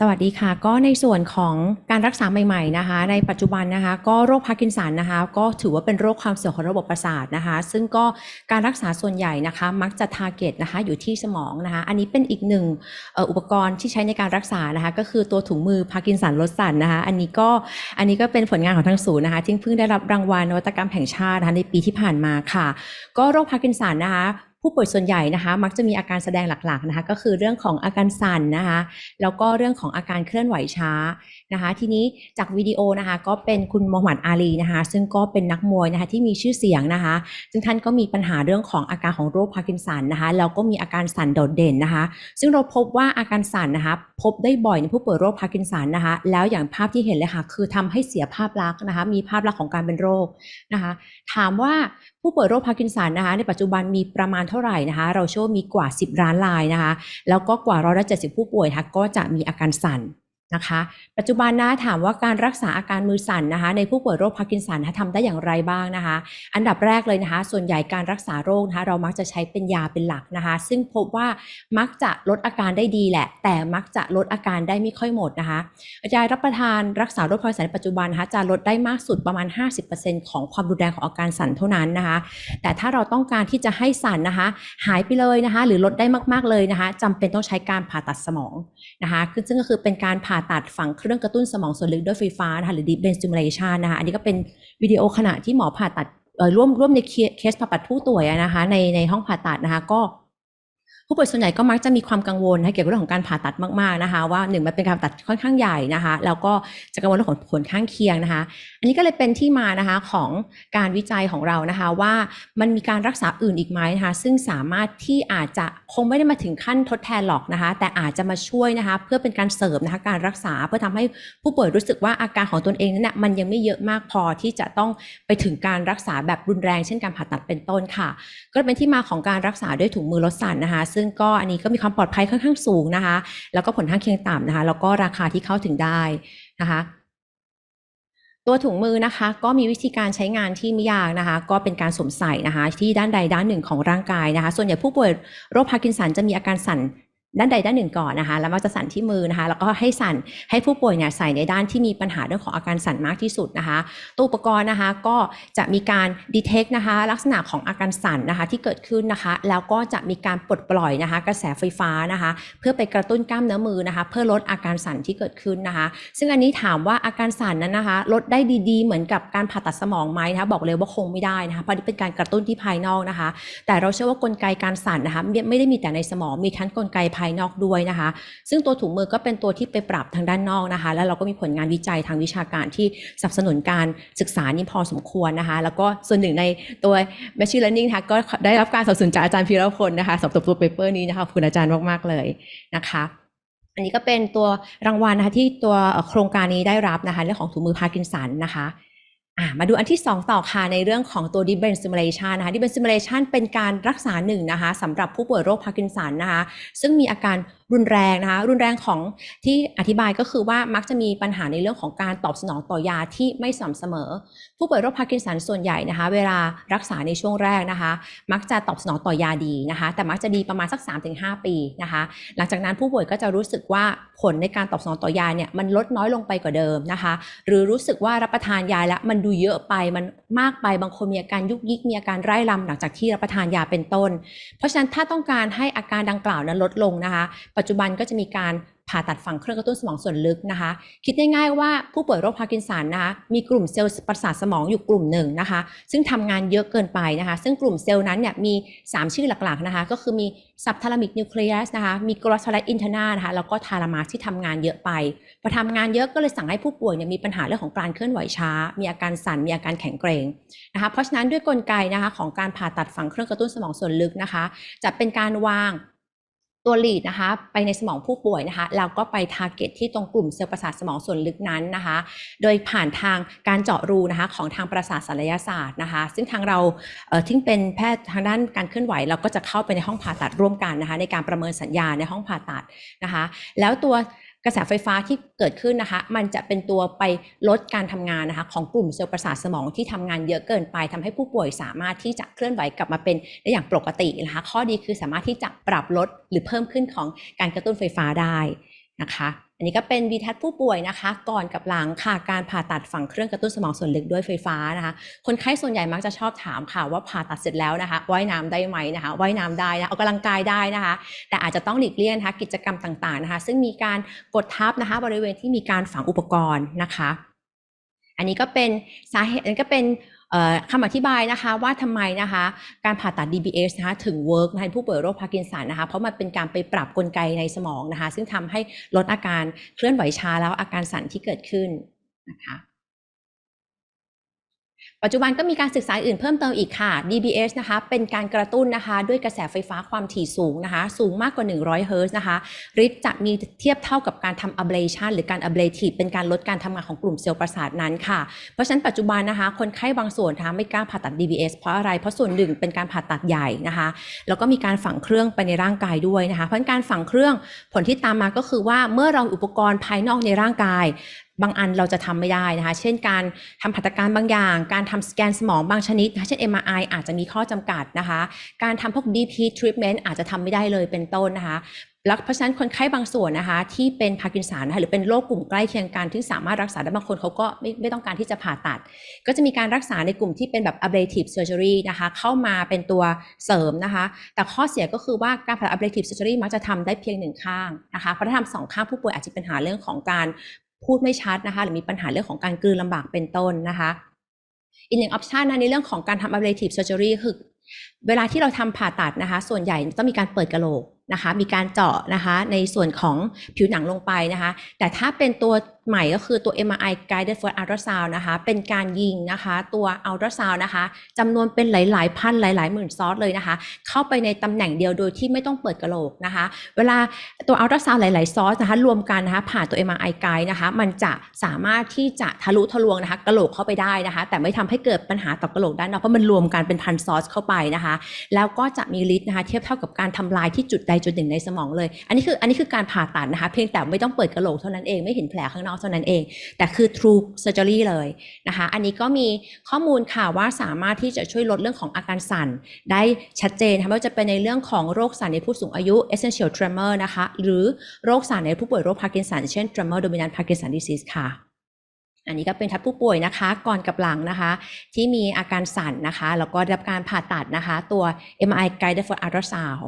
สวัสดีค่ะ ก็ในส่วนของการรักษาใหม่ๆนะคะ ในปัจจุบันนะคะ ก็โรคพาร์กินสันนะคะ ก็ถือว่าเป็นโรคความเสื่อมของระบบประสาทนะคะ ซึ่งก็การรักษาส่วนใหญ่นะคะ มักจะทาร์เก็ตนะคะอยู่ที่สมองนะคะ อันนี้เป็นอีกหนึ่งอุปกรณ์ที่ใช้ในการรักษานะคะ ก็คือตัวถุงมือพาร์กินสันลดสั่นนะคะ อันนี้ก็อันนี้ก็เป็นผลงานของทางศูนย์นะคะที่เพิ่งได้รับรางวัลนวัตกรรมแห่งชาตินะคะในปีที่ผ่านมาค่ะ ก็โรคพาร์กินสันนะคะ ผู้ป่วยส่วนใหญ่นะคะ มักจะมีอาการแสดงหลักๆนะคะ ก็คือเรื่องของอาการสั่นนะคะ แล้วก็เรื่องของอาการเคลื่อนไหวช้านะคะ ทีนี้จากวิดีโอนะคะ ก็เป็นคุณมฮัมหมัดอาลีนะคะ ซึ่งก็เป็นนักมวยนะคะที่มีชื่อเสียงนะคะ ซึ่งท่านก็มีปัญหาเรื่องของอาการของโรคพาร์กินสันนะคะแล้วก็มีอาการสั่นโดดเด่นนะคะ ซึ่งเราพบว่าอาการสั่นนะคะ พบได้บ่อยในผู้ป่วยโรคพาร์กินสันนะคะ แล้วอย่างภาพที่เห็นเลยค่ะ คือทำให้เสียภาพลักษณ์นะคะ มีภาพลักษณ์ของการเป็นโรคนะคะ ถามว่าผู้ป่วยโรคพาร์กินสันนะคะ ในปัจจุบันมีประมาณเท่าไหร่นะคะ เราเชื่อว่ามีกว่า 10 ล้านรายนะคะ แล้วก็กว่าร้อยละเจ็ดสิบผู้ป่วยนะคะก็จะมีอาการสั่น นะคะ ปัจจุบันนะถามว่าการรักษาอาการมือสั่นนะคะ ในผู้ป่วยโรคพาร์กินสันทำได้อย่างไรบ้างนะคะ อันดับแรกเลยนะคะ ส่วนใหญ่การรักษาโรคนะคะ เรามักจะใช้เป็นยาเป็นหลักนะคะ ซึ่งพบว่ามักจะลดอาการได้ดีแหละ แต่มักจะลดอาการได้ไม่ค่อยหมดนะคะยารับประทานรักษาโรคพาร์กินสันในปัจจุบันนะคะจะลดได้มากสุดประมาณ 50%ของความรุนแรงของอาการสั่นเท่านั้นนะคะ แต่ถ้าเราต้องการที่จะให้สั่นนะคะ หายไปเลยนะคะ หรือลดได้มากๆเลยนะคะจำเป็นต้องใช้การผ่าตัดสมองนะคะคือซึ่งก็คือเป็นการผ่าาตัดฝังเครื่องกระตุ้นสมองส่วนลึกด้วยไฟฟ้านะคะหรือ deep brain stimulation นะคะอันนี้ก็เป็นวิดีโอขณะที่หมอผ่าตัดร่วมร่วมในเคสผ่าตัดผู้ป่วยนะคะในในห้องผ่าตัดนะคะก็ผู้ป่วยส่วนใหญ่ก็มักจะมีความกังวลนะเกี่ยวกับเรื่องของการผ่าตัดมากๆนะคะ ว่าหนึ่งมันเป็นการผ่าตัดค่อนข้างใหญ่นะคะ แล้วก็จะกังวลเรื่องของผลข้างเคียงนะคะอันนี้ก็เลยเป็นที่มานะคะของการวิจัยของเรานะคะว่ามันมีการรักษาอื่นอีกไหมนะคะ ซึ่งสามารถที่อาจจะคงไม่ได้มาถึงขั้นทดแทนหรอกนะคะ แต่อาจจะมาช่วยนะคะ เพื่อเป็นการเสริมนะคะการรักษาเพื่อทำให้ผู้ป่วยรู้สึกว่าอาการของตนเองนั้นนะมันยังไม่เยอะมากพอที่จะต้องไปถึงการรักษาแบบรุนแรง เช่นการผ่าตัดเป็นต้นค่ะ ก็เป็นที่มาของการรักษาด้วยถุงมือลดสั่นนะคะ ซึ่งก็อันนี้ก็มีความปลอดภัยค่อนข้างสูงนะคะ แล้วก็ผลข้างเคียงต่ำนะคะ แล้วก็ราคาที่เข้าถึงได้นะคะ ตัวถุงมือนะคะก็มีวิธีการใช้งานที่ไม่ยากนะคะ ก็เป็นการสวมใส่นะคะ ที่ด้านใดด้านหนึ่งของร่างกายนะคะ ส่วนใหญ่ผู้ป่วยโรคพาร์กินสันจะมีอาการสั่น ด้านใดด้านหนึ่งก่อนนะคะ แล้วมักจะสั่นที่มือนะคะ แล้วก็ให้สั่นให้ผู้ป่วยเนี่ยใส่ในด้านที่มีปัญหาเรื่องของอาการสั่นมากที่สุดนะคะ ตัวอุปกรณ์นะคะก็จะมีการดีเทคนะคะ ลักษณะของอาการสั่นนะคะที่เกิดขึ้นนะคะ แล้วก็จะมีการปลดปล่อยนะคะ กระแสไฟฟ้านะคะ เพื่อไปกระตุ้นกล้ามเนื้อมือนะคะ เพื่อลดอาการสั่นที่เกิดขึ้นนะคะ ซึ่งอันนี้ถามว่าอาการสั่นนั้นนะคะ ลดได้ดีๆ เหมือนกับการผ่าตัดสมองไหมนะคะบอกเลยว่าคงไม่ได้นะคะเพราะนี่เป็นการกระตุ้นที่ภายนอกนะคะ แต่เราเชื่อว่ากลไกการสั่นนะคะไม่ไม่ได้มีแต่ในสมองมีทั้งกลไกภายนอกด้วยนะคะ ซึ่งตัวถุงมือก็เป็นตัวที่ไปปรับทางด้านนอกนะคะ แล้วเราก็มีผลงานวิจัยทางวิชาการที่สนับสนุนการศึกษานี่พอสมควรนะคะ แล้วก็ส่วนหนึ่งในตัว Machine Learning นะคะก็ได้รับการสนับสนุนจากอาจารย์พีรพลนะคะสำหรับตัวเปเปอร์นี้นะคะขอบคุณอาจารย์มากๆเลยนะคะอันนี้ก็เป็นตัวรางวัลนะคะที่ตัวโครงการนี้ได้รับนะคะเรื่องของถุงมือพาร์กินสันนะคะ มาดูอันที่ 2 ต่อค่ะในเรื่องของตัว Deep Brain Stimulation นะคะ Deep Brain Stimulation เป็นการรักษาหนึ่งนะคะสำหรับผู้ป่วยโรคพาร์กินสันนะคะซึ่งมีอาการรุนแรงนะคะรุนแรงของที่อธิบายก็คือว่ามักจะมีปัญหาในเรื่องของการตอบสนองต่อยาที่ไม่สม่ำเสมอ ผู้ป่วยโรคพาร์กินสันส่วนใหญ่นะคะ เวลารักษาในช่วงแรกนะคะ มักจะตอบสนองต่อยาดีนะคะ แต่มักจะดีประมาณสัก 3-5 ปีนะคะ หลังจากนั้นผู้ป่วยก็จะรู้สึกว่าผลในการตอบสนองต่อยาเนี่ยมันลดน้อยลงไปกว่าเดิมนะคะ หรือรู้สึกว่ารับประทานยาแล้วมันดูเยอะไปมันมากไปบางคนมีอาการยุกยิกมีอาการไร้ลำหลังจากที่รับประทานยาเป็นต้น เพราะฉะนั้นถ้าต้องการให้อาการดังกล่าวนั้นลดลงนะคะ ปัจจุบันก็จะมีการ ผ่าตัดฝังเครื่องกระตุ้นสมองส่วนลึกนะคะ คิดง่ายๆว่าผู้ป่วยโรคพาร์กินสันนะคะมีกลุ่มเซลล์ประสาทสมองอยู่กลุ่มหนึ่งนะคะ ซึ่งทำงานเยอะเกินไปนะคะ ซึ่งกลุ่มเซลล์นั้นเนี่ยมี 3 ชื่อหลักๆนะคะก็คือมีซับทารามิกนิวเคลียสนะคะมีกรอสไลอินเทอร์นานะคะแล้วก็ทารามาสที่ทำงานเยอะไปพอทำงานเยอะก็เลยสั่งให้ผู้ป่วยเนี่ยมีปัญหาเรื่องของการเคลื่อนไหวช้า มีอาการสั่นมีอาการแข็งเกร็งนะคะเพราะฉะนั้นด้วยกลไกนะคะของการผ่าตัดฝังเครื่องกระตุ้นสมองส่วนลึกนะคะ จะเป็นการวาง ตัวลีดนะคะไปในสมองผู้ป่วยนะคะเราก็ไปทาร์เก็ตที่ตรงกลุ่มเซลล์ประสาทสมองส่วนลึกนั้นนะคะ โดยผ่านทางการเจาะรูนะคะของทางประสาทศัลยศาสตร์นะคะ ซึ่งทางเราเอ่อที่เป็นแพทย์ทางด้านการเคลื่อนไหว เราก็จะเข้าไปในห้องผ่าตัดร่วมกันนะคะในการประเมินสัญญาณในห้องผ่าตัดนะคะ แล้วตัว กระแสไฟฟ้าที่เกิดขึ้นนะคะ มันจะเป็นตัวไปลดการทำงานนะคะ ของกลุ่มเซลล์ประสาทสมองที่ทำงานเยอะเกินไปทำให้ผู้ป่วยสามารถที่จะเคลื่อนไหวกลับมาเป็นได้อย่างปกตินะคะ ข้อดีคือสามารถที่จะปรับลดหรือเพิ่มขึ้นของการกระตุ้นไฟฟ้าได้นะคะ อันนี้ก็เป็นวีทัศผู้ป่วยนะคะ ก่อนกับหลังค่ะการผ่าตัดฝังเครื่องกระตุ้นสมองส่วนลึกด้วยไฟฟ้านะคะ คนไข้ส่วนใหญ่มักจะชอบถามค่ะว่าผ่าตัดเสร็จแล้วนะคะว่ายน้ำได้ไหมนะคะว่ายน้ำได้นะออกกำลังกายได้นะคะ แต่อาจจะต้องหลีกเลี่ยงนะคะกิจกรรมต่างๆนะคะ ซึ่งมีการกดทับนะคะ บริเวณที่มีการฝังอุปกรณ์นะคะ อันนี้ก็เป็นสาเหตุอันนี้ก็เป็น คำอธิบายนะคะว่าทำไมนะคะการผ่าตัด DBS นะคะถึงเวิร์กในผู้ป่วยโรคพาร์กินสันนะคะเพราะมันเป็นการไปปรับกลไกในสมองนะคะซึ่งทำให้ลดอาการเคลื่อนไหวช้าแล้วอาการสั่นที่เกิดขึ้นนะคะ ปัจจุบันก็มีการศึกษาอื่นเพิ่มเติมอีกค่ะ DBS นะคะ เป็นการกระตุ้นนะคะ ด้วยกระแสไฟฟ้าความถี่สูงนะคะ สูงมากกว่า 100 เฮิร์ตซ์นะคะฤทธิ์จะมีเทียบเท่ากับการทำ ablation หรือการ ablative เป็นการลดการทำงานของกลุ่มเซลล์ประสาทนั้นค่ะ เพราะฉะนั้นปัจจุบันนะคะ คนไข้บางส่วนนะคะไม่กล้าผ่าตัด DBS เพราะอะไร เพราะส่วนหนึ่งเป็นการผ่าตัดใหญ่นะคะ แล้วก็มีการฝังเครื่องไปในร่างกายด้วยนะคะ เพราะการฝังเครื่องผลที่ตามมาก็คือว่าเมื่อเราอุปกรณ์ภายนอกในร่างกาย บางอันเราจะทำไม่ได้นะคะ เช่นการทำหัตถการบางอย่าง การทำสแกนสมองบางชนิดเช่น MRI อาจจะมีข้อจำกัดนะคะ การทำพวก DP treatment อาจจะทำไม่ได้เลยเป็นต้นนะคะแล้วเพราะฉะนั้นคนไข้บางส่วนนะคะ ที่เป็นพาร์กินสันนะคะหรือเป็นโรคกลุ่มใกล้เคียงกันที่สามารถรักษาได้บางคนเขาก็ไม่ไม่ต้องการที่จะผ่าตัด ก็จะมีการรักษาในกลุ่มที่เป็นแบบ ablative surgery นะคะ เข้ามาเป็นตัวเสริมนะคะ แต่ข้อเสียก็คือว่าการผ่า ablative surgery มักจะทำได้เพียงหนึ่งข้างนะคะเพราะถ้าทำสองข้างผู้ป่วยอาจจะเป็นปัญหาเรื่องของการ พูดไม่ชัดนะคะหรือมีปัญหาเรื่องของการกลืนลำบากเป็นต้นนะคะ อีกหนึ่งออปชันนะในเรื่องของการทำ ablative surgery คือเวลาที่เราทำผ่าตัดนะคะ ส่วนใหญ่ต้องมีการเปิดกระโหลก นะคะมีการเจาะนะคะในส่วนของผิวหนังลงไปนะคะ แต่ถ้าเป็นตัวใหม่ก็คือตัว MRI guided for ultrasound นะคะ เป็นการยิงนะคะตัว ultrasound นะคะจำนวนเป็นหลาย ๆ พันหลาย ๆ หมื่นซอสเลยนะคะ เข้าไปในตำแหน่งเดียวโดยที่ไม่ต้องเปิดกระโหลกนะคะ เวลาตัว ultrasound หลาย ๆ ซอสนะคะ รวมกันนะคะ ผ่านตัว MRI guide นะคะ มันจะสามารถที่จะทะลุทะลวงนะคะกระโหลกเข้าไปได้นะคะ แต่ไม่ทำให้เกิดปัญหาต่อกะโหลกด้านนอกเพราะมันรวมกันเป็นพันซอสเข้าไปนะคะ แล้วก็จะมีฤทธิ์นะคะ เทียบเท่ากับการทำลายที่จุดใดจุดหนึ่งในสมองเลย อันนี้คืออันนี้คือการผ่าตัดนะคะ เพียงแต่ไม่ต้องเปิดกะโหลกเท่านั้นเองไม่เห็นแผลข้างนอกเท่านั้นเอง แต่คือ true surgery เลยนะคะ อันนี้ก็มีข้อมูลค่ะว่าสามารถที่จะช่วยลดเรื่องของอาการสั่น ได้ชัดเจนนะคะว่าจะเป็นในเรื่องของโรคสั่นในผู้สูงอายุ essential tremor นะคะหรือโรคสั่นในผู้ป่วยโรคพาร์กินสันเช่น tremor dominant Parkinson disease ค่ะอันนี้ก็เป็นทัดผู้ป่วยนะคะก่อนกับหลังนะคะ ที่มีอาการสั่นนะคะ แล้วก็ได้รับการผ่าตัดนะคะ ตัว MRI guided for ultrasound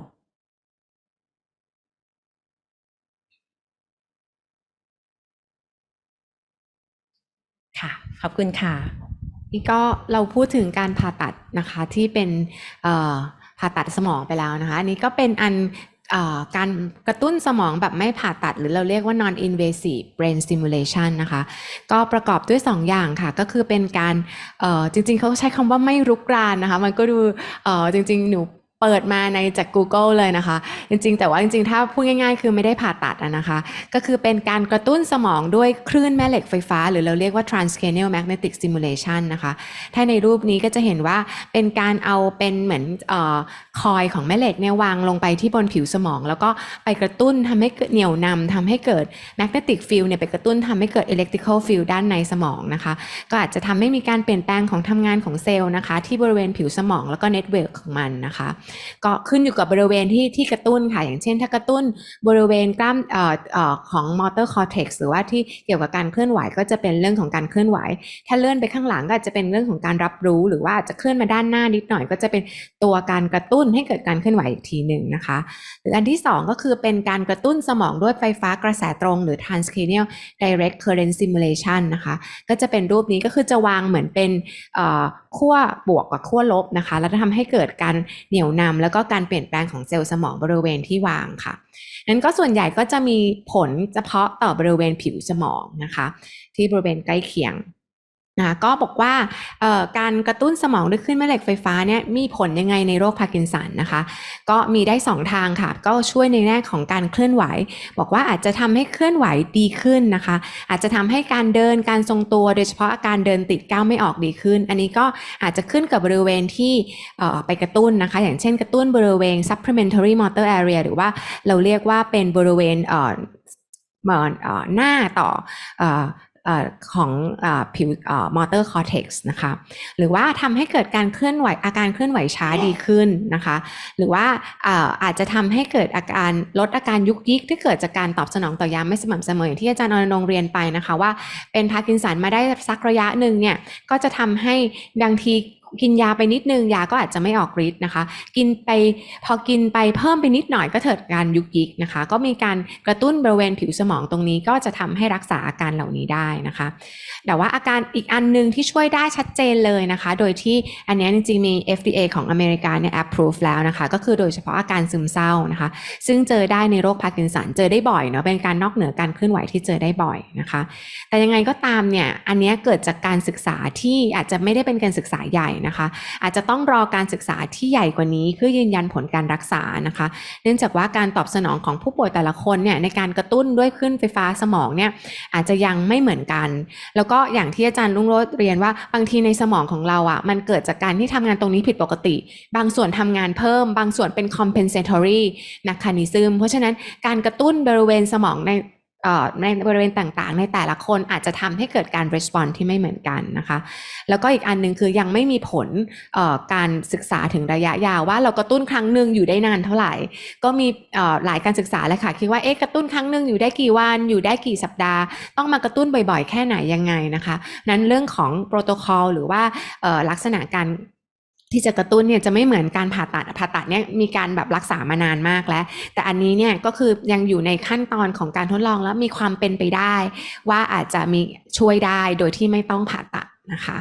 ค่ะ ขอบคุณค่ะนี่ก็เราพูดถึงการผ่าตัดนะคะที่เป็นผ่าตัดสมองไปแล้วนะคะอันนี้ก็เป็นอันอการกระตุ้นสมองแบบไม่ผ่าตัด หรือเราเรียกว่า non invasive brain stimulation นะคะ ก็ประกอบด้วย 2ออย่างค่ะ ก็คือเป็นการจริงๆ เขาใช้คำว่าไม่รุกรานนะคะ มันก็ดูจริงๆ หนู เปิดมาในจาก Google เลยนะคะ จริง ๆ แต่ว่าจริง ๆ ถ้าพูดง่าย ๆ คือไม่ได้ผ่าตัดนะคะ ก็คือเป็นการกระตุ้นสมองด้วยคลื่นแม่เหล็กไฟฟ้า หรือเราเรียกว่า transcranial magnetic stimulation นะคะ ถ้าในรูปนี้ก็จะเห็นว่าเป็นการเอาเป็นเหมือนออคอยของแม่เหล็กเนี่ยวางลงไปที่บนผิวสมอง แล้วก็ไปกระตุ้นทำให้เกิดเหนี่ยวนำทำให้เกิด magnetic field เนี่ยไปกระตุ้นทำให้เกิด electrical field ด้านในสมองนะคะ ก็อาจจะทำให้มีการเปลี่ยนแปลงของทำงานของเซลล์นะคะ ที่บริเวณผิวสมองแล้วก็เน็ตเวิร์กของมันนะคะก็ขึ้นอยู่กับบริเวณที่ที่กระตุ้นค่ะ อย่างเช่น ถ้ากระตุ้นบริเวณกล้ามเอ่อเอ่อของ motor cortex หรือว่าที่เกี่ยวกับการเคลื่อนไหวก็จะเป็นเรื่องของการเคลื่อนไหว ถ้าเลื่อนไปข้างหลังก็อาจจะเป็นเรื่องของการรับรู้หรือว่าอาจจะเคลื่อนมาด้านหน้านิดหน่อย ก็จะเป็นตัวการกระตุ้นให้เกิดการเคลื่อนไหวอีกทีหนึ่งนะคะหรืออันที่สองก็คือเป็นการกระตุ้นสมองด้วยไฟฟ้ากระแสตรงหรือ transcranial direct current stimulation นะคะ ก็จะเป็นรูปนี้ก็คือจะวางเหมือนเป็นขั้วบวกกับขั้วลบนะคะ แล้วจะทำให้เกิดการเหนี่ยวนำแล้วก็การเปลี่ยนแปลงของเซลล์สมองบริเวณที่วางค่ะนั้นก็ส่วนใหญ่ก็จะมีผลเฉพาะต่อบริเวณผิวสมองนะคะ ที่บริเวณใกล้เคียง นะก็บอกว่าการกระตุ้นสมองด้วยคลื่นแม่เหล็กไฟฟ้าเนี่ยมีผลยังไงในโรคพาร์กินสันนะคะ ก็มีได้ 2 ทางค่ะ ก็ช่วยในแง่ของการเคลื่อนไหว บอกว่าอาจจะทำให้เคลื่อนไหวดีขึ้นนะคะ อาจจะทำให้การเดินการทรงตัวโดยเฉพาะอาการเดินติดก้าวไม่ออกดีขึ้น อันนี้ก็อาจจะขึ้นกับบริเวณที่ไปกระตุ้นนะคะ อย่างเช่นกระตุ้นบริเวณ supplementary motor area หรือว่าเราเรียกว่าเป็นบริเวณเอ่อเหมือนเอ่อ ของอผิวมอเตอร์คอร์เทกซ์นะคะ หรือว่าทำให้เกิดการเคลื่อนไหวอาการเคลื่อนไหวช้าดีขึ้นนะคะ หรือว่าเอ่อาจจะทำให้เกิดอาการลดอาการยุกยิกที่เกิดจากการตอบสนองต่อยาไม่สม่ำเสมออย่างที่อาจารย์อนงเรียนไปนะคะว่าเป็นพาร์กินสันมาได้สักระยะหนึ่งเนี่ยก็จะทำให้บางที กินยาไปนิดนึงยาก็อาจจะไม่ออกฤทธิ์นะคะ กินไปพอกินไปเพิ่มไปนิดหน่อยก็เกิดการยุกยิกนะคะ ก็มีการกระตุ้นบริเวณผิวสมองตรงนี้ก็จะทำให้รักษาอาการเหล่านี้ได้นะคะ แต่ว่าอาการอีกอันหนึงที่ช่วยได้ชัดเจนเลยนะคะ โดยที่อันนี้จริงๆมี FDA ของอเมริกาเนี่ย approve แล้วนะคะ ก็คือโดยเฉพาะอาการซึมเศร้านะคะ ซึ่งเจอได้ในโรคพาร์กินสันเจอได้บ่อยเนาะเป็นการนอกเหนือการเคลื่อนไหวที่เจอได้บ่อยนะคะ แต่ยังไงก็ตามเนี่ยอันนี้เกิดจากการศึกษาที่อาจจะไม่ได้เป็นการศึกษาใหญ่นะคะ อาจจะต้องรอการศึกษาที่ใหญ่กว่านี้เพื่อยืนยันผลการรักษานะคะ เนื่องจากว่าการตอบสนองของผู้ป่วยแต่ละคนเนี่ยในการกระตุ้นด้วยคลื่นไฟฟ้าสมองเนี่ยอาจจะยังไม่เหมือนกัน แล้วก็อย่างที่อาจารย์ลุงโรจเรียนว่าบางทีในสมองของเราอะมันเกิดจากการที่ทำงานตรงนี้ผิดปกติ บางส่วนทำงานเพิ่ม บางส่วนเป็น compensatory mechanism เพราะฉะนั้นการกระตุ้นบริเวณสมองใน ในบริเวณต่างๆ ในแต่ละคนอาจจะทำให้เกิดการ response ที่ไม่เหมือนกันนะคะ แล้วก็อีกอันหนึ่งคือยังไม่มีผลการศึกษาถึงระยะยาวว่าเรากระตุ้นครั้งหนึ่งอยู่ได้นานเท่าไหร่ ก็มีหลายการศึกษาเลยค่ะคิดว่าเอ๊ะกระตุ้นครั้งหนึ่งอยู่ได้กี่วันอยู่ได้กี่สัปดาห์ ต้องมากระตุ้นบ่อยๆ แค่ไหนยังไงนะคะ นั้นเรื่องของโปรโตคอลหรือว่าลักษณะการ ที่จะกระตุ้นเนี่ยจะไม่เหมือนการผ่าตัดผ่าตัดเนี่ยมีการแบบรักษามานานมากแล้ว แต่อันนี้เนี่ยก็คือยังอยู่ในขั้นตอนของการทดลองแล้วมีความเป็นไปได้ ว่าอาจจะมีช่วยได้โดยที่ไม่ต้องผ่าตัดนะคะ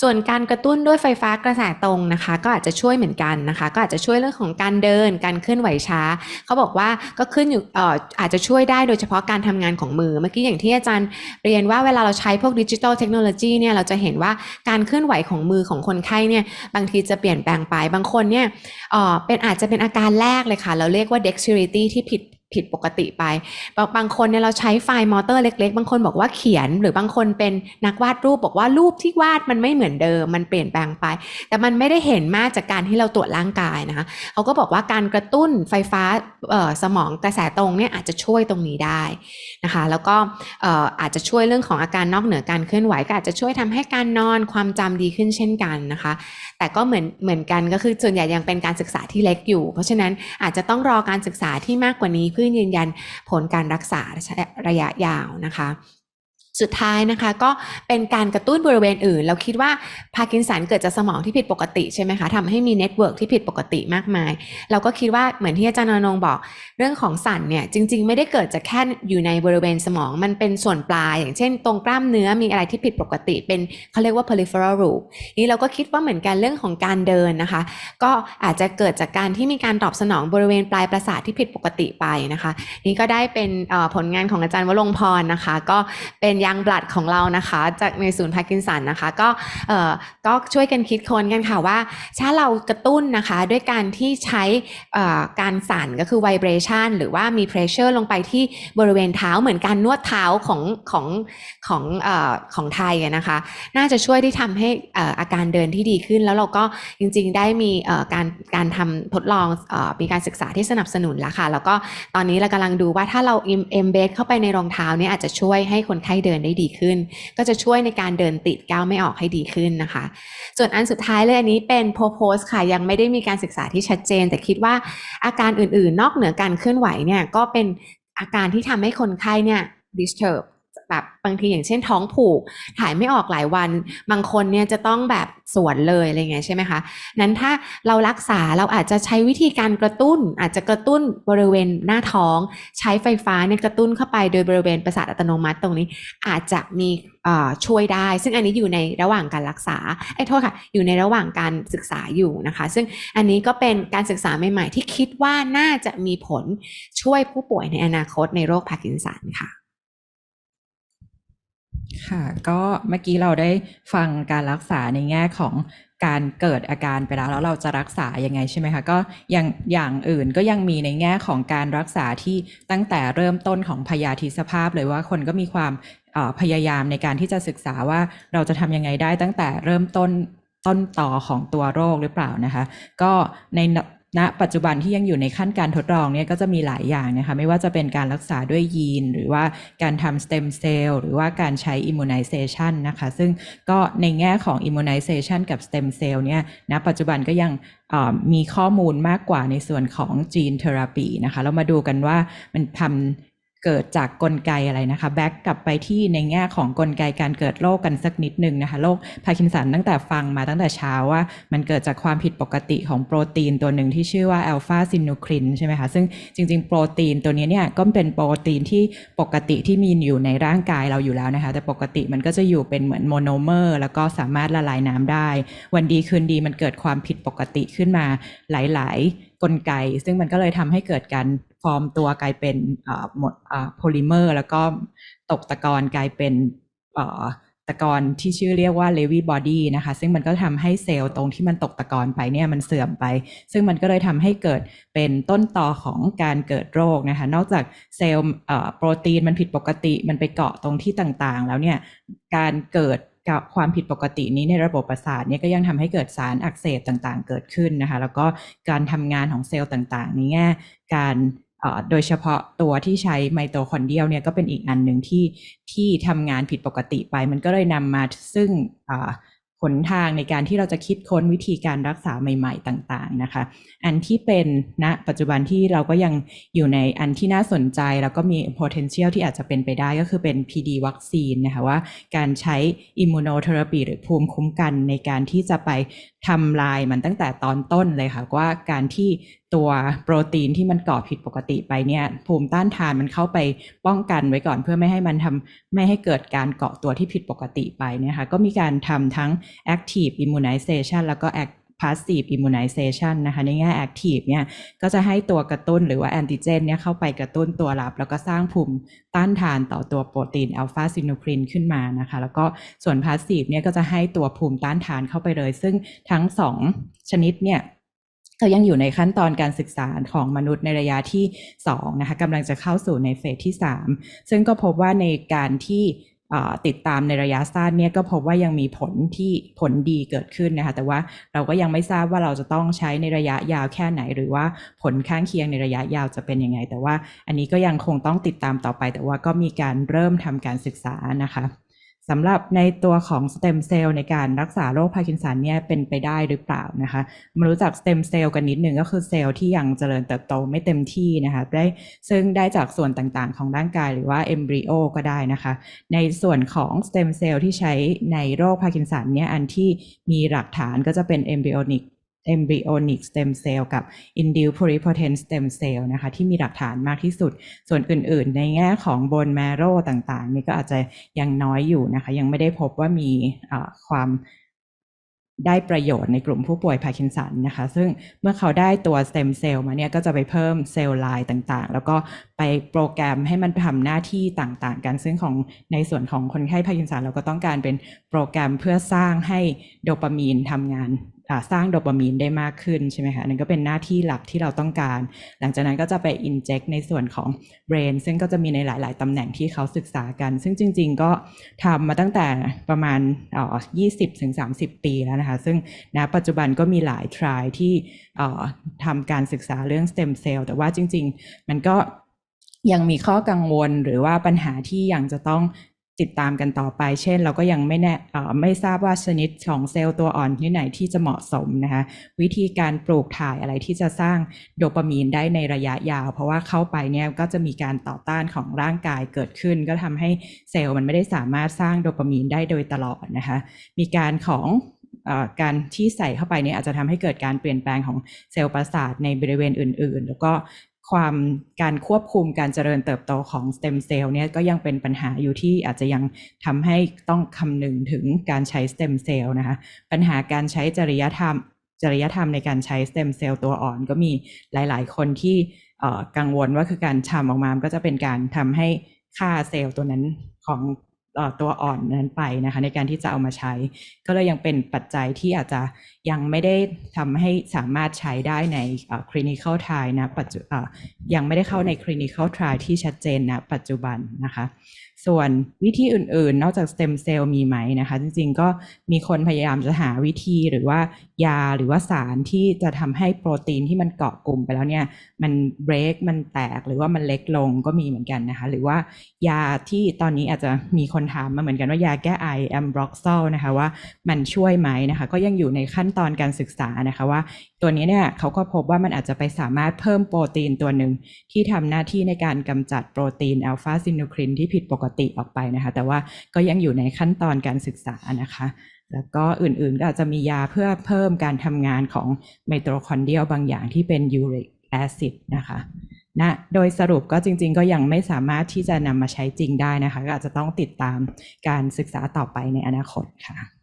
ส่วนการกระตุ้นด้วยไฟฟ้ากระแสตรงนะคะ ก็อาจจะช่วยเหมือนกันนะคะ ก็อาจจะช่วยเรื่องของการเดิน การเคลื่อนไหวช้า เขาบอกว่าก็ขึ้นอยู่อออาจจะช่วยได้โดยเฉพาะการทำงานของมือ เมื่อกี้อย่างที่อาจารย์เรียนว่าเวลาเราใช้พวกดิจิทัลเทคโนโลยีเนี่ยเราจะเห็นว่าการเคลื่อนไหวของมือของคนไข้เนี่ยบางทีจะเปลี่ยนแปลงไปบางคนเนี่ยเอ่อเป็นอาจจะเป็นอาการแรกเลยค่ะ เราเรียกว่า dexterity ที่ผิด ผิดปกติไป บางคนเนี่ยเราใช้ไฟล์มอเตอร์เล็ก ๆ บางคนบอกว่าเขียน หรือบางคนเป็นนักวาดรูปบอกว่ารูปที่วาดมันไม่เหมือนเดิม มันเปลี่ยนแปลงไป แต่มันไม่ได้เห็นมากจากการที่เราตรวจร่างกายนะคะเขาก็บอกว่าการกระตุ้นไฟฟ้าสมองกระแสตรงเนี่ยอาจจะช่วยตรงนี้ได้นะคะ แล้วก็อาจจะช่วยเรื่องของอาการนอกเหนือการเคลื่อนไหวก็อาจจะช่วยทำให้การนอนความจำดีขึ้นเช่นกันนะคะ แต่ก็เหมือนเหมือนกันก็คือส่วนใหญ่ยังเป็นการศึกษาที่เล็กอยู่ เพราะฉะนั้นอาจจะต้องรอการศึกษาที่มากกว่านี้เพื่อยืนยันผลการรักษาระยะยาวนะคะ สุดท้ายนะคะก็เป็นการกระตุ้นบริเวณอื่น เราคิดว่าพาร์กินสันเกิดจากสมองที่ผิดปกติใช่ไหมคะทำให้มีเน็ตเวิร์กที่ผิดปกติมากมาย เราก็คิดว่าเหมือนที่อาจารย์อนงบอก เรื่องของสันเนี่ยจริง ๆ ไม่ได้เกิดจากแค่อยู่ในบริเวณสมอง มันเป็นส่วนปลาย อย่างเช่น ตรงกล้ามเนื้อมีอะไรที่ผิดปกติ เป็นเขาเรียกว่า peripheral lobe นี่เราก็คิดว่าเหมือนกันเรื่องของการเดินนะคะ ก็อาจจะเกิดจากการที่มีการตอบสนองบริเวณปลายประสาทที่ผิดปกติไปนะคะ นี่ก็ได้เป็นผลงานของอาจารย์วรงพรนะคะ ก็เป็นยังบลัดของเรานะคะ จากในศูนย์พาร์กินสันนะคะ ก็เอ่อก็ช่วยกันคิดค้นกันค่ะว่า ถ้าเรากระตุ้นนะคะด้วยการที่ใช้เอ่อการสั่นก็คือ vibration หรือว่ามี pressure ลงไปที่บริเวณเท้าเหมือนการนวดเท้าของของของเอ่อของไทยนะคะ น่าจะช่วยที่ทำให้เอ่ออาการเดินที่ดีขึ้น แล้วเราก็จริงๆได้มีเอ่อการการทำทดลองเอ่อมีการศึกษาที่สนับสนุนแล้วค่ะ แล้วก็ตอนนี้เรากำลังดูว่าถ้าเรา embed เข้าไปในรองเท้าเนี่ยอาจจะช่วยให้คนไข้เดินได้ดีขึ้น ก็จะช่วยในการเดินติดก้าวไม่ออกให้ดีขึ้นนะคะ ส่วนอันสุดท้ายเลยอันนี้เป็นโพโพสค่ะยังไม่ได้มีการศึกษาที่ชัดเจน แต่คิดว่าอาการอื่นๆ นอกเหนือการเคลื่อนไหวเนี่ยก็เป็นอาการที่ทำให้คนไข้เนี่ย disturb แบบบางทีอย่างเช่นท้องผูก ถ่ายไม่ออกหลายวัน บางคนเนี่ยจะต้องแบบสวนเลยอะไรเงี้ยใช่ไหมคะนั้นถ้าเรารักษาเราอาจจะใช้วิธีการกระตุ้น อาจจะกระตุ้นบริเวณหน้าท้อง ใช้ไฟฟ้าเนี่ยกระตุ้นเข้าไปโดยบริเวณประสาทอัตโนมัติตรงนี้ อาจจะมีช่วยได้ ซึ่งอันนี้อยู่ในระหว่างการรักษาไอ้โทษค่ะ อยู่ในระหว่างการศึกษาอยู่นะคะ ซึ่งอันนี้ก็เป็นการศึกษาใหม่ ๆ ที่คิดว่าน่าจะมีผลช่วยผู้ป่วยในอนาคตในโรคพาร์กินสันค่ะ ค่ะก็เมื่อกี้เราได้ฟังการรักษาในแง่ของการเกิดอาการไปแล้วแล้วเราจะรักษายังไงใช่ไหมคะก็อย่างอย่างอื่นก็ยังมีในแง่ของการรักษาที่ตั้งแต่เริ่มต้นของพยาธิสภาพเลยว่าคนก็มีความพยายามในการที่จะศึกษาว่าเราจะทำยังไงได้ตั้งแต่เริ่มต้นต้นต่อของตัวโรคหรือเปล่านะคะ ก็ใน ณปัจจุบันที่ยังอยู่ในขั้นการทดลองเนี่ยก็จะมีหลายอย่างนะคะไม่ว่าจะเป็นการรักษาด้วยยีน หรือว่าการทำสเต็มเซลล์หรือว่าการใช้อิมมูไนเซชันนะคะ ซึ่งก็ในแง่ของอิมมูไนเซชันกับสเต็มเซลล์เนี่ยณปัจจุบันก็ยังมีข้อมูลมากกว่าในส่วนของ gene therapy นะคะเรามาดูกันว่ามันทำ เกิดจากกลไกอะไรนะคะ แบ็กกลับไปที่ในแง่ของกลไกการเกิดโรคกันสักนิดหนึ่งนะคะโรคพาร์กินสันตั้งแต่ฟังมาตั้งแต่เช้าว่า มันเกิดจากความผิดปกติของโปรตีนตัวหนึ่งที่ชื่อว่าอัลฟาซินูคลินใช่ไหมคะ ซึ่งจริง ๆ โปรตีนตัวนี้เนี่ยก็เป็นโปรตีนที่ปกติที่มีอยู่ในร่างกายเราอยู่แล้วนะคะ แต่ปกติมันก็จะอยู่เป็นเหมือนโมโนเมอร์แล้วก็สามารถละลายน้ำได้ วันดีคืนดีมันเกิดความผิดปกติขึ้นมาหลาย ๆ กลไก ซึ่งมันก็เลยทำให้เกิดการ ฟอร์มตัวกลายเป็นหมดโพลิเมอร์แล้วก็ตกตะกอนกลายเป็นตะกอนที่ชื่อเรียกว่าเลวีบอดี้นะคะ ซึ่งมันก็ทำให้เซลล์ตรงที่มันตกตะกอนไปเนี่ยมันเสื่อมไป ซึ่งมันก็เลยทำให้เกิดเป็นต้นตอของการเกิดโรคนะคะ นอกจากเซลล์โปรตีนมันผิดปกติมันไปเกาะตรงที่ต่างๆ แล้วเนี่ยการเกิดกับความผิดปกตินี้ในระบบประสาทเนี่ยก็ยังทำให้เกิดสารอักเสบต่างๆ เกิดขึ้นนะคะ แล้วก็การทำงานของเซลล์ต่างๆในแง่การ โดยเฉพาะตัวที่ใช้ไมโตคอนเดียลเนี่ยก็เป็นอีกอันหนึ่งที่ที่ทำงานผิดปกติไป มันก็เลยนำมาซึ่งอ่าหนทางในการที่เราจะคิดค้นวิธีการรักษาใหม่ๆต่างๆนะคะ อันที่เป็นณปัจจุบันที่เราก็ยังอยู่ในอันที่น่าสนใจ แล้วก็มี potential ที่อาจจะเป็นไปได้ก็คือเป็น PD วัคซีนนะคะว่าการใช้ immunotherapy หรือภูมิคุ้มกันในการที่จะไปทำลายมันตั้งแต่ตอนต้นเลยค่ะว่าการที่ ตัวโปรตีนที่มันก่อผิดปกติไปเนี่ยภูมิต้านทานมันเข้าไปป้องกันไว้ก่อนเพื่อไม่ให้มันทำไม่ให้เกิดการเกาะตัวที่ผิดปกติไปเนี่ยค่ะก็มีการทำทั้ง active immunization แล้วก็ act passive immunization นะคะในแง่ active เนี่ยก็จะให้ตัวกระตุ้นหรือว่าแอนติเจนเนี่ยเข้าไปกระตุ้นตัวรับ แล้วก็สร้างภูมิต้านทานต่อตัวโปรตีนอัลฟาซินูคลินขึ้นมานะคะ แล้วก็ส่วน passive เนี่ยก็จะให้ตัวภูมิต้านทานเข้าไปเลย ซึ่งทั้งสองชนิดเนี่ย ก็ยังอยู่ในขั้นตอนการศึกษาของมนุษย์ในระยะที่2นะคะกำลังจะเข้าสู่ในเฟสที่ 3 ซึ่งก็พบว่าในการที่ติดตามในระยะสั้นเนี่ยก็พบว่ายังมีผลที่ผลดีเกิดขึ้นนะคะแต่ว่าเราก็ยังไม่ทราบว่าเราจะต้องใช้ในระยะยาวแค่ไหน หรือว่าผลข้างเคียงในระยะยาวจะเป็นยังไง แต่ว่าอันนี้ก็ยังคงต้องติดตามต่อไป แต่ว่าก็มีการเริ่มทำการศึกษานะคะ สำหรับในตัวของสเต็มเซลล์ในการรักษาโรคพาร์กินสันเนี่ยเป็นไปได้หรือเปล่านะคะมารู้จักสเต็มเซลล์กันนิดหนึ่งก็คือเซลล์ที่ยังเจริญเติบโตไม่เต็มที่นะคะได้ซึ่งได้จากส่วนต่างๆ ของร่างกายหรือว่าเอมบริโอก็ได้นะคะ ในส่วนของสเต็มเซลล์ที่ใช้ในโรคพาร์กินสันเนี่ยอันที่มีหลักฐานก็จะเป็น embryonic embryonic stem cell กับ induced pluripotent stem cell นะคะ ที่มีหลักฐานมากที่สุด ส่วนอื่นๆ ในแง่ของ bone marrow ต่างๆ นี่ก็อาจจะยังน้อยอยู่นะคะ ยังไม่ได้พบว่ามีความได้ประโยชน์ในกลุ่มผู้ป่วยพาร์กินสันนะคะ ซึ่งเมื่อเขาได้ตัวสเต็มเซลล์มาเนี่ยก็จะไปเพิ่มเซลล์ไลน์ต่างๆ แล้วก็ไปโปรแกรมให้มันทำหน้าที่ต่างๆ กัน ซึ่งของในส่วนของคนไข้พาร์กินสันเราก็ต้องการเป็นโปรแกรมเพื่อสร้างให้โดปามีนทำงาน สร้างโดปามีนได้มากขึ้นใช่ไหมคะนั่นก็เป็นหน้าที่หลักที่เราต้องการ หลังจากนั้นก็จะไป inject ในส่วนของ brain ซึ่งก็จะมีในหลาย ๆตำแหน่งที่เขาศึกษากัน ซึ่งจริง ๆ ก็ทำมาตั้งแต่ประมาณอ่อ20ถึง30 ปีแล้วนะคะ ซึ่งณปัจจุบันก็มีหลาย try ที่อ่อทำการศึกษาเรื่อง stem cell แต่ว่าจริง ๆ มันก็ยังมีข้อกังวลหรือว่าปัญหาที่ยังจะต้อง ติดตามกันต่อไป เช่น เราก็ยังไม่แน่ไม่ทราบว่าชนิดของเซลล์ตัวอ่อนที่ไหนที่จะเหมาะสมนะคะ วิธีการปลูกถ่ายอะไรที่จะสร้างโดปามีนได้ในระยะยาว เพราะว่าเข้าไปเนี่ยก็จะมีการต่อต้านของร่างกายเกิดขึ้น ก็ทำให้เซลล์มันไม่ได้สามารถสร้างโดปามีนได้โดยตลอดนะคะ มีการของการที่ใส่เข้าไปเนี่ยอาจจะทำให้เกิดการเปลี่ยนแปลงของเซลล์ประสาทในบริเวณอื่น ๆ แล้วก็ ความการควบคุมการเจริญเติบโตของสเต็มเซลล์เนี่ยก็ยังเป็นปัญหาอยู่ที่อาจจะยังทำให้ต้องคำนึงถึงการใช้สเต็มเซลล์นะคะปัญหาการใช้จริยธรรมจริยธรรมในการใช้สเต็มเซลล์ตัวอ่อนก็มีหลาย ๆ คนที่กังวลว่าคือการทำออกมาก็จะเป็นการทำให้ค่าเซลล์ตัวนั้นของ ตัวอ่อนนั้นไปนะคะในการที่จะเอามาใช้ ก็เลยยังเป็นปัจจัยที่อาจจะยังไม่ได้ทำให้สามารถใช้ได้ในเอ่อ clinical trial นะปัจจุยังไม่ได้เข้าใน clinical trial ที่ชัดเจนนะปัจจุบันนะคะ ส่วนวิธีอื่นๆ นอกจากสเต็มเซลล์มีไหมนะคะ จริงๆก็มีคนพยายามจะหาวิธีหรือว่ายาหรือว่าสารที่จะทำให้โปรตีนที่มันเกาะกลุ่มไปแล้วเนี่ย มันเบรกมันแตกหรือว่ามันเล็กลงก็มีเหมือนกันนะคะ หรือว่ายาที่ตอนนี้อาจจะมีคนถามมาเหมือนกันว่ายาแก้ไอแอมบล็อกซอลนะคะว่ามันช่วยไหมนะคะ ก็ยังอยู่ในขั้นตอนการศึกษานะคะว่า ตัวนี้เนี่ยเขาก็พบว่ามันอาจจะไปสามารถเพิ่มโปรตีนตัวหนึ่งที่ทำหน้าที่ในการกำจัดโปรตีนอัลฟาซินูคลินที่ผิดปกติออกไปนะคะ แต่ว่าก็ยังอยู่ในขั้นตอนการศึกษานะคะ แล้วก็อื่นๆก็อาจจะมียาเพื่อเพิ่มการทำงานของไมโตคอนเดรียลบางอย่างที่เป็นยูริกแอซิดนะคะนะโดยสรุปก็จริง ๆ ก็ยังไม่สามารถที่จะนำมาใช้จริงได้นะคะ ก็อาจจะต้องติดตามการศึกษาต่อไปในอนาคตค่ะ